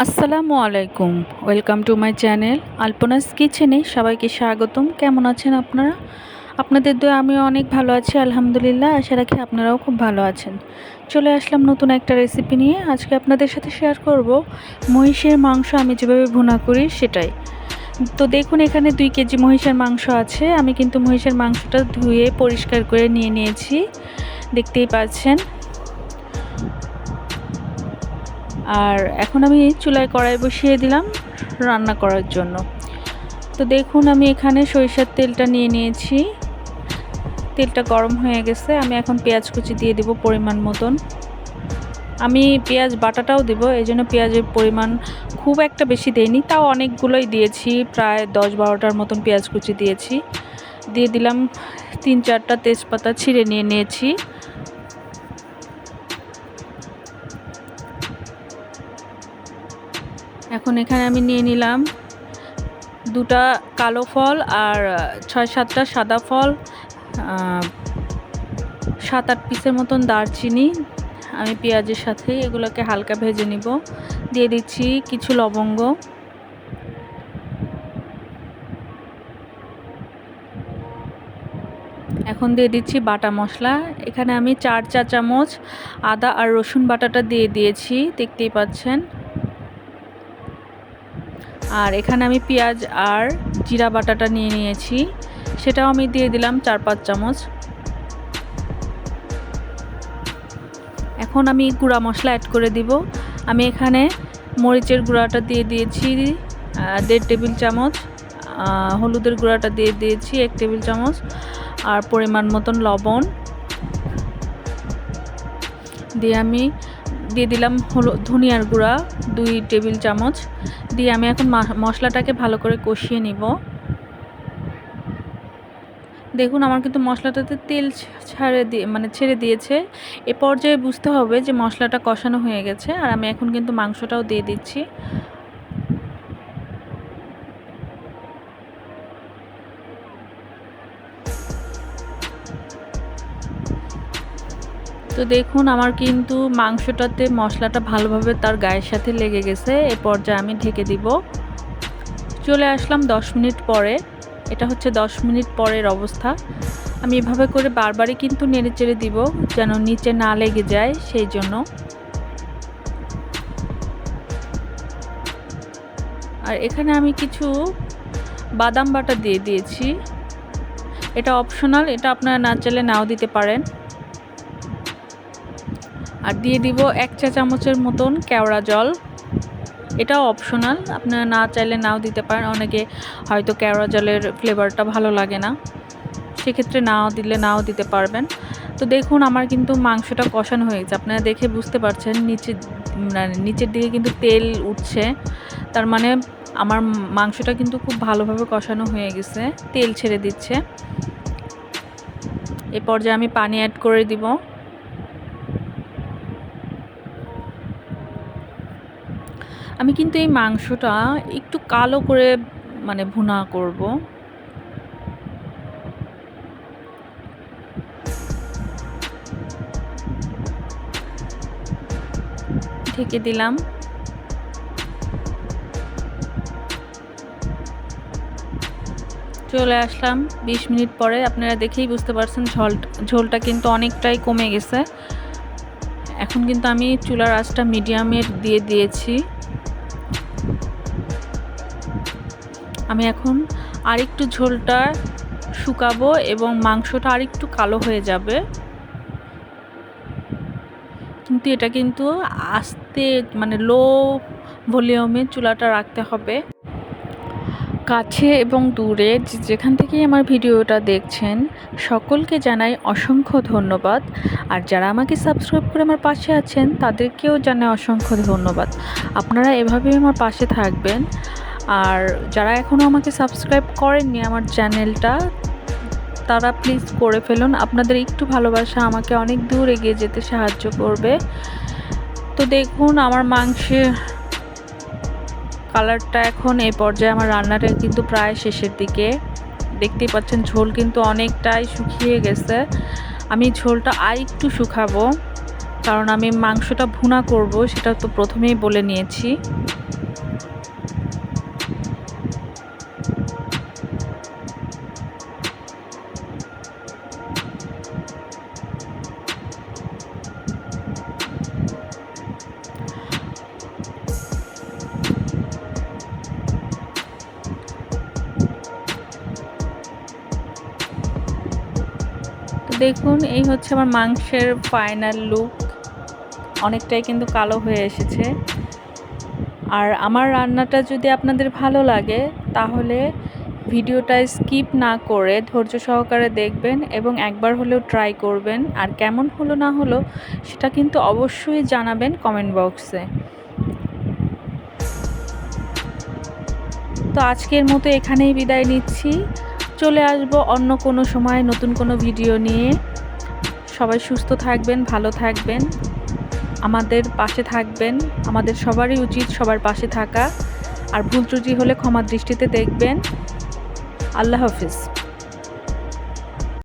আসসালামু আলাইকুম। Welcome to my channel Alpana's কিচেনে সবাইকে স্বাগতম। কেমন আছেন আপনারা? আপনাদের দয়ে আমিও অনেক ভালো আছি, আলহামদুলিল্লাহ। আশা রাখি আপনারাও খুব ভালো আছেন। চলে আসলাম নতুন একটা রেসিপি নিয়ে। আজকে আপনাদের সাথে শেয়ার করব মহিষের মাংস। আমি যেভাবে ভুনা করি সেটাই। তো দেখুন, এখানে দুই কেজি মহিষের মাংস আছে। আমি কিন্তু মহিষের মাংসটা ধুয়ে পরিষ্কার করে নিয়ে নিয়েছি। দেখতেই পাচ্ছেন। আর এখন আমি চুলায় কড়াই বসিয়ে দিলাম রান্না করার জন্য। তো দেখুন আমি এখানে সরিষার তেলটা নিয়ে নিয়েছি। তেলটা গরম হয়ে গেছে, আমি এখন পেঁয়াজ কুচি দিয়ে দিব পরিমাণ মতন। আমি পেঁয়াজ বাটাটাও দেবো এই জন্য পেঁয়াজের পরিমাণ খুব একটা বেশি দেয়নি তাও অনেকগুলোই দিয়েছি, প্রায় দশ বারোটার মতন পেঁয়াজ কুচি দিয়েছি। দিয়ে দিলাম তিন চারটা তেজপাতা ছিঁড়ে নিয়ে নিয়েছি। এখন এখানে আমি নিয়ে নিলাম দুটা কালো ফল আর ছয় সাতটা সাদা ফল সাত আট পিসের মতন দারচিনি। আমি পেঁয়াজের সাথে এগুলোকে হালকা ভেজে নিব। দিয়ে দিচ্ছি কিছু লবঙ্গ। এখন দিয়ে দিচ্ছি বাটা মশলা। এখানে আমি চার চা চামচ আদা আর রসুন বাটাটা দিয়ে দিয়েছি, দেখতেই পাচ্ছেন। আর এখানে আমি পেঁয়াজ আর জিরা বাটাটা নিয়ে নিয়েছি। সেটাও আমি দিয়ে দিলাম চার পাঁচ চামচ। এখন আমি গুঁড়া মশলা অ্যাড করে দিব। আমি এখানে মরিচের গুঁড়াটা দিয়ে দিয়েছি দেড় টেবিল চামচ। হলুদের গুঁড়াটা দিয়ে দিয়েছি এক টেবিল চামচ। আর পরিমাণ মতন লবণ। দিয়ে আমি দিয়ে দিলাম ধনিয়ার গুঁড়া, দুই টেবিল চামচ। দিয়ে আমি এখন মশলাটাকে ভালো করে কষিয়ে নিব। দেখুন, আমার কিন্তু মশলাটাতে তেল ছাড়ে দিয়ে মানে ছেড়ে দিয়েছে। এ পর্যায়ে বুঝতে হবে যে মশলাটা কষানো হয়ে গেছে, আর আমি এখন কিন্তু মাংসটাও দিয়ে দিচ্ছি। তো দেখুন, আমার কিন্তু মাংসটাতে মশলাটা ভালোভাবে তার গায়ের সাথে লেগে গেছে। এ পর্যায়ে আমি ঢেকে দিব। চলে আসলাম দশ মিনিট পরে। এটা হচ্ছে দশ মিনিট পরের অবস্থা। আমি এভাবে করে বারবারই কিন্তু নেড়ে চেড়ে দিব যেন নিচে না লেগে যায়, সেই জন্য। আর এখানে আমি কিছু বাদাম বাটা দিয়ে দিয়েছি। এটা অপশনাল এটা আপনারা না চাইলে নাও দিতে পারেন। আর দিয়ে দিব এক চা চামচের মতন কেওড়া জল। এটাও অপশনাল আপনারা না চাইলে নাও দিতে পারেন। অনেকে হয়তো কেওড়া জলের ফ্লেভারটা ভালো লাগে না। সেক্ষেত্রে নাও দিলে নাও দিতে পারবেন। তো দেখুন, আমার কিন্তু মাংসটা কষানো হয়ে গেছে। আপনারা দেখে বুঝতে পারছেন, নিচে মানে নিচের দিকে কিন্তু তেল উঠছে। তার মানে আমার মাংসটা কিন্তু খুব ভালোভাবে কষানো হয়ে গেছে। তেল ছেড়ে দিচ্ছে। এ পর্যায়ে আমি পানি অ্যাড করে দিব। আমি কিন্তু এই মাংসটা একটু কালো করে মানে ভুনা করব। ঢেকে দিলাম। চলে আসলাম ২০ মিনিট পরে। আপনারা দেখেই বুঝতে পারছেন ঝোল, ঝোলটা কিন্তু অনেকটাই কমে গেছে। এখন কিন্তু আমি চুলার আঁচটা মিডিয়ামের দিয়ে দিয়েছি। আমি এখন আরেকটু ঝোলটা শুকাবো এবং মাংসটা আরেকটু কালো হয়ে যাবে। কিন্তু এটা কিন্তু আস্তে মানে লো ভলিউমে চুলাটা রাখতে হবে। কাছে এবং দূরে যেখান থেকেই আমার ভিডিওটা দেখছেন, সকলকে জানাই অসংখ্য ধন্যবাদ। আর যারা আমাকে সাবস্ক্রাইব করে আমার পাশে আছেন, তাদেরকেও জানাই অসংখ্য ধন্যবাদ। আপনারা এভাবেই আমার পাশে থাকবেন। আর যারা এখনও আমাকে সাবস্ক্রাইব করেননি আমার চ্যানেলটা তারা প্লিজ করে ফেলুন। আপনাদের একটু ভালোবাসা আমাকে অনেক দূর এগিয়ে যেতে সাহায্য করবে। তো দেখুন, আমার মাংসের কালারটা এখন এই পর্যায়ে আমার রান্নাটা কিন্তু প্রায় শেষের দিকে। দেখতেই পাচ্ছেন, ঝোল কিন্তু অনেকটাই শুকিয়ে গেছে। আমি ঝোলটা আর একটু শুকাবো, কারণ আমি মাংসটা ভুনা করব, সেটা তো প্রথমেই বলে নিয়েছি। দেখুন, এই হচ্ছে আমার মাংসের ফাইনাল লুক অনেকটাই কিন্তু কালো হয়ে এসেছে। আর আমার রান্নাটা যদি আপনাদের ভালো লাগে, তাহলে ভিডিওটা স্কিপ না করে ধৈর্য সহকারে দেখবেন এবং একবার হলেও ট্রাই করবেন। আর কেমন হলো না হলো, সেটা কিন্তু অবশ্যই জানাবেন কমেন্ট বক্সে তো আজকের মতো এখানেই বিদায় নিচ্ছি। চলে আসব অন্য কোনো সময় নতুন কোনো ভিডিও নিয়ে। সবাই সুস্থ থাকবেন, ভালো থাকবেন। আমাদের পাশে থাকবেন। আমাদের সবারই উচিত সবার পাশে থাকা। আর ভুল ত্রুটি হলে ক্ষমা দৃষ্টিতে দেখবেন। আল্লাহ হাফিজ।